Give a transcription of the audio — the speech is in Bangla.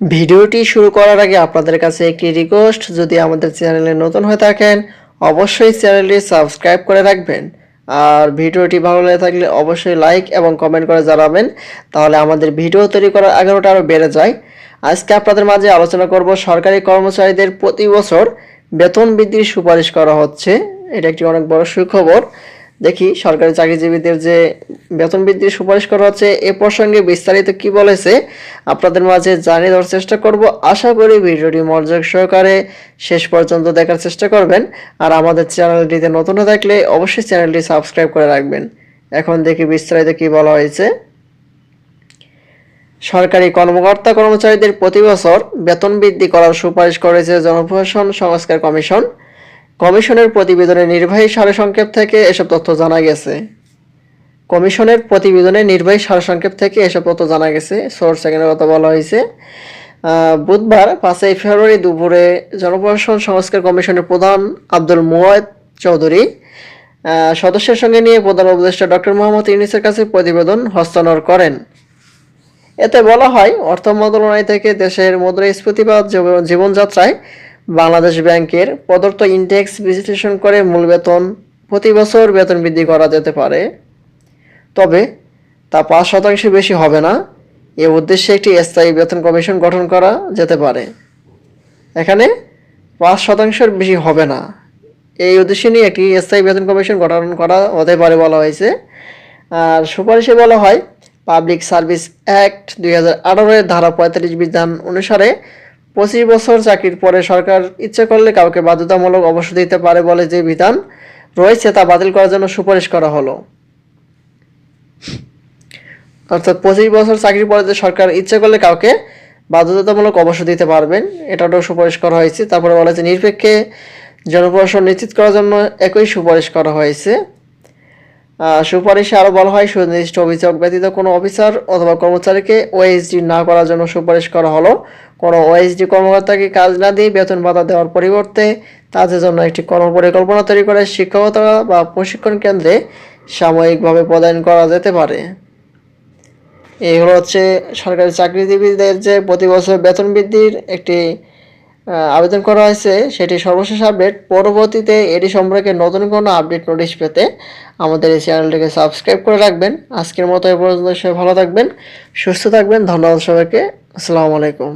ভিডিওটি শুরু করার আগে আপনাদের কাছে একটি রিকোয়েস্ট যদি আমাদের চ্যানেলে নতুন হয়ে থাকেন, অবশ্যই চ্যানেলটি সাবস্ক্রাইব করে রাখবেন। আর ভিডিওটি ভালো লেগে থাকলে অবশ্যই লাইক এবং কমেন্ট করে জানাবেন, তাহলে আমাদের ভিডিও তৈরি করার আগ্রহটা আরও বেড়ে যায়। আজকে আপনাদের মাঝে আলোচনা করব সরকারি কর্মচারীদের প্রতি বছর বেতন বৃদ্ধির সুপারিশ করা হচ্ছে। এটা একটি অনেক বড় সুখবর। দেখি সরকারি চাকরিজীবীদের যে বেতন বৃদ্ধির সুপারিশ করা হচ্ছে, এ প্রসঙ্গে বিস্তারিত কি বলেছে আপনাদের মাঝে জানিয়ে দেওয়ার চেষ্টা করব। আশা করি ভিডিওটি মনোযোগ সহকারে শেষ পর্যন্ত দেখার চেষ্টা করবেন। আর আমাদের চ্যানেলটিতে নতুন হয়ে থাকলে অবশ্যই চ্যানেলটি সাবস্ক্রাইব করে রাখবেন। এখন দেখি বিস্তারিত কি বলা হয়েছে। সরকারি কর্মকর্তা কর্মচারীদের প্রতি বছর বেতন বৃদ্ধি করার সুপারিশ করেছে জনপ্রশাসন সংস্কার কমিশন। কমিশনের প্রতিবেদনে নির্বাহী সারসংক্ষেপ থেকে এসব তথ্য জানা গেছে। কমিশনের প্রতিবেদনে নির্বাহী সারসংক্ষেপ থেকে এসব তথ্য জানা গেছে। সোর্স এখানে কথা বলা হয়েছে। বুধবার পাঁচই ফেব্রুয়ারি দুপুরে জনপ্রশাসন সংস্কার কমিশনের প্রধান আব্দুল মুয়াদ চৌধুরী সদস্যের সঙ্গে নিয়ে প্রধান উপদেষ্টা ডক্টর মোহাম্মদ ইউনিসের কাছে প্রতিবেদন হস্তান্তর করেন। এতে বলা হয়, অর্থ মন্ত্রণালয় থেকে দেশের মুদ্রাস্ফীতি বা জীবনযাত্রায় বাংলাদেশ ব্যাংকের প্রদত্ত ইন্ডেক্স বিশ্লেষণ করে মূল বেতন প্রতি বছর বেতন বৃদ্ধি করা যেতে পারে। তবে তা পাঁচ শতাংশ বেশি হবে না। এ উদ্দেশ্যে একটি স্থায়ী বেতন কমিশন গঠন করা যেতে পারে। এখানে পাঁচ শতাংশের বেশি হবে না। এই উদ্দেশ্যে নিয়ে একটি স্থায়ী বেতন কমিশন গঠন করা হতে পারে বলা হয়েছে। আর সুপারিশে বলা হয়, পাবলিক সার্ভিস অ্যাক্ট দুই হাজার আঠারোর ধারা পঁয়তাল্লিশ বিধান অনুসারে পঁচিশ বছর চাকরির পরে সরকার ইচ্ছে করলে কাউকে বাধ্যতামূলক অবসর দিতে পারে বলে যে বিধান রয়েছে তা বাতিল করার জন্য সুপারিশ করা হলো। অর্থাৎ পঁচিশ বছর চাকরির পরে যে সরকার ইচ্ছে করলে কাউকে বাধ্যতামূলক অবসর দিতে পারবেন এটাও সুপারিশ করা হয়েছে। তারপরে বলা হয়েছে, নিরপেক্ষে জনপ্রশাসন নিশ্চিত করার জন্য একই সুপারিশ করা হয়েছে। সুপারিশে আরও বলা হয় সুনির্দিষ্ট অভিযোগ ব্যতীত কোনো অফিসার অথবা কর্মচারীকে ওএসডি না করার জন্য সুপারিশ করা হলো। কোনো ওএসডি কর্মকর্তাকে কাজ না দিয়ে বেতন ভাতা দেওয়ার পরিবর্তে তাদের জন্য একটি কর্মপরিকল্পনা তৈরি করে শিক্ষকতা বা প্রশিক্ষণ কেন্দ্রে সাময়িকভাবে প্রদান করা যেতে পারে। এই হলো হচ্ছে সরকারি চাকরিজীবীদের যে প্রতি বছর বেতন বৃদ্ধির একটি আবেদন করা হয়েছে, সেটি সর্বশেষ আপডেট। পরবর্তীতে এটি সম্পর্কে নতুন কোনো আপডেট নোটিশ পেতে আমাদের এই চ্যানেলটিকে সাবস্ক্রাইব করে রাখবেন। আজকের মতো এ পর্যন্ত সবাই ভালো থাকবেন, সুস্থ থাকবেন। ধন্যবাদ সবাইকে। আসসালামু আলাইকুম।